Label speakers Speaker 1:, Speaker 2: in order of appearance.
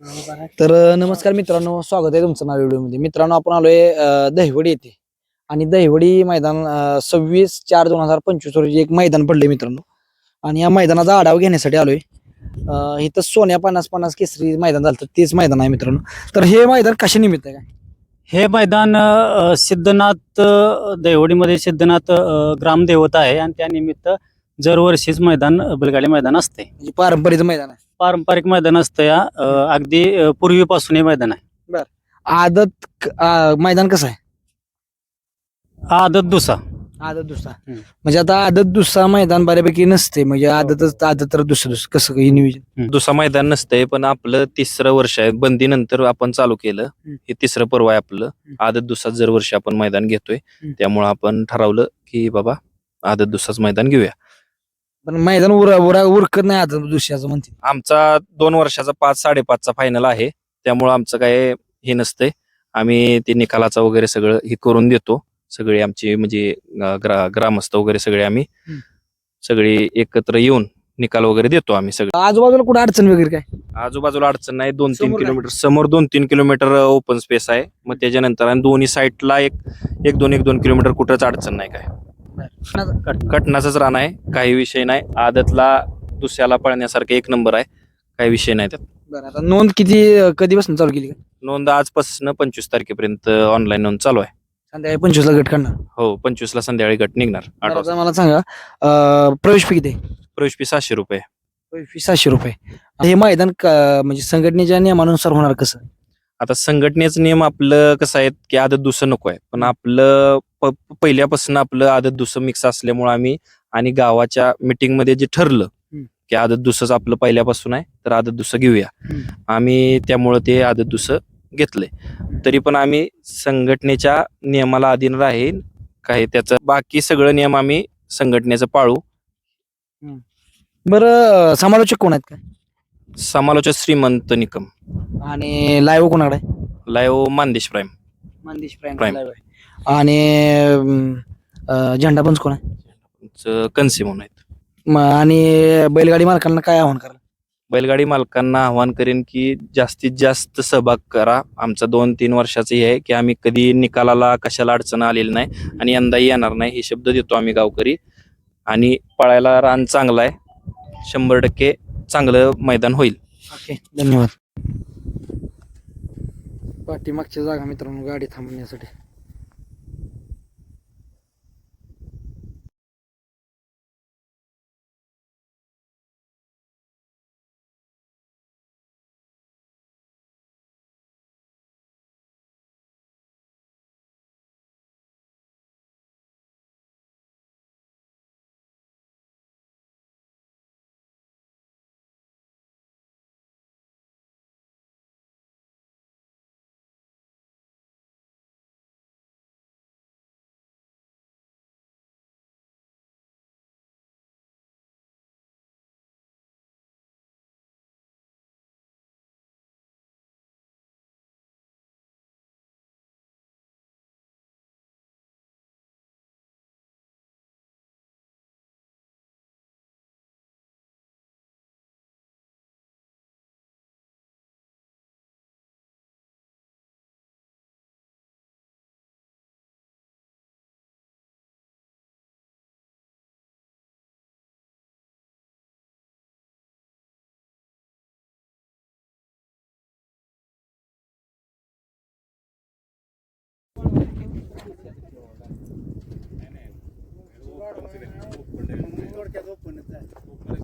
Speaker 1: तर नमस्कार मित्रांनो स्वागत आहे तुमचं नाव व्हिडिओमध्ये. मित्रांनो आपण आलोय दहिवडी येथे. आणि दहिवडी मैदान सव्वीस चार दोन हजार पंचवीस रोजी एक मैदान पडले मित्रांनो. आणि या मैदानाचा आढावा घेण्यासाठी आलोय. इथं सोन्या पन्नास पन्नास केसरी मैदान झालं तेच मैदान आहे मित्रांनो. तर हे मैदान कशा निमित्त आहे? काय
Speaker 2: हे मैदान सिद्धनाथ देवडीमध्ये सिद्धनाथ ग्रामदेवता आहे. आणि त्यानिमित्त दरवर्षीच मैदान बैलगाडी मैदान असते.
Speaker 1: म्हणजे पारंपरिक मैदान आहे.
Speaker 2: पारंपरिक मैदान असतं या. अ, अगदी अ, पूर्वीपासून हे मैदान आहे.
Speaker 1: आदत क- मैदान कसं आहे?
Speaker 2: आदत दुसा.
Speaker 1: आदत दुसरा
Speaker 2: हम्म.
Speaker 1: म्हणजे आता आदत दुसरा मैदान बऱ्यापैकी नसते. म्हणजे आदतच आदत तर दुसरं दुसरं कसं काही नियोजन?
Speaker 3: दुसरा मैदान नसतंय पण आपलं तिसरं वर्ष आहे. बंदीनंतर आपण चालू केलं.
Speaker 1: हम्म.
Speaker 3: हे तिसरं पर्व आहे आपलं. आदत दुसरा जर वर्षी आपण मैदान घेतोय.
Speaker 1: हम्म.
Speaker 3: त्यामुळे आपण ठरवलं की बाबा आदत दुसराच मैदान घेऊया.
Speaker 1: पण मैदान उरा उरा उरकत नाही आदत दुसऱ्याचं म्हणते.
Speaker 3: आमचा दोन वर्षाचा पाच साडेपाचचा फायनल आहे. त्यामुळे आमचं काय हे नसतंय. आम्ही ते निकालाचं वगैरे सगळं हे करून देतो. सगळे आमचे म्हणजे अं, ग्रा ग्रामस्थ वगैरे सगळे आम्ही
Speaker 1: हम्म.
Speaker 3: सगळे एकत्र येऊन निकाल वगैरे देतो आम्ही सगळे.
Speaker 1: आजूबाजूला कुठे अडचण वगैरे काय?
Speaker 3: आजूबाजूला अडचण नाही. दोन तीन
Speaker 1: समोर काय?
Speaker 3: किलोमीटर समोर दोन तीन किलोमीटर ओपन स्पेस आहे. मग त्याच्यानंतर आणि दोन्ही साईडला एक एक दोन एक दोन किलोमीटर कुठंच अडचण नाही काय. कटनाचंच रान आहे. काही विषय नाही. आदतला दुसऱ्याला पळण्यासारखं एक नंबर आहे. काही विषय नाही त्यात.
Speaker 1: बरं आता नोंद किती कधीपासून चालू केली?
Speaker 3: नोंद आजपासून पंचवीस तारखेपर्यंत ऑनलाईन नोंद चालू आहे.
Speaker 1: संध्याकाळी पंचवीसला गट काढणार.
Speaker 3: हो पंचवीस ला संध्याकाळी गट निघणार. आठ
Speaker 1: बरं,
Speaker 3: वाजता.
Speaker 1: आता मला सांगा अं, प्रवेश फी किती? आहे?
Speaker 3: प्रवेश फी सहाशे रुपये.
Speaker 1: प्रवेश फी सातशे रुपये. हे मैदान क- म्हणजे संघटनेच्या नियमानुसार होणार कसं?
Speaker 3: आता संघटनेचं नियम आपलं कसं आहे की आदत दुसरं नको आहे. पण आपलं पहिल्यापासून आपलं आदत दुसरं मिक्स असल्यामुळे आम्ही आणि गावाच्या मीटिंगमध्ये जे ठरलं
Speaker 1: हम्म.
Speaker 3: की आदत दुसरंच आपलं पहिल्यापासून आहे तर आदत दुसरं घेऊया
Speaker 1: हम्म.
Speaker 3: आम्ही त्यामुळं ते आदत दुसरं घेतलंय तरी पण आम्ही संघटनेच्या नियमाला अधीन राहील काय त्याचं बाकी सगळं नियम आम्ही संघटनेचं पाळू
Speaker 1: बरं समालोचक कोण आहेत काय
Speaker 3: समालोचक श्रीमंत निकम
Speaker 1: आणि लाईव्ह कोणाकडे?
Speaker 3: Live Mandesh prime
Speaker 1: Mandesh prime
Speaker 3: prime.
Speaker 1: live आहे. आणि अं, झेंडा पंच कोण आहे?
Speaker 3: चं कन्से म्हणून आहेत.
Speaker 1: म- आणि बैलगाडी मालकांना काय आव्हान करा
Speaker 3: बैलगाडी मालकांना आव्हान करेन की जास्तीत जास्त सहभाग करा. आमचा दोन तीन वर्षाचं हे आहे की आम्ही कधी निकालाला कशाला अडचण आलेली नाही आणि यंदाही येणार नाही हे शब्द देतो आम्ही गावकरी. आणि पळायला रान चांगलं आहे. शंभर टक्के चांगलं मैदान होईल.
Speaker 1: ओके धन्यवाद. पाठीमागची जागा मित्रांनो गाडी थांबवण्यासाठी.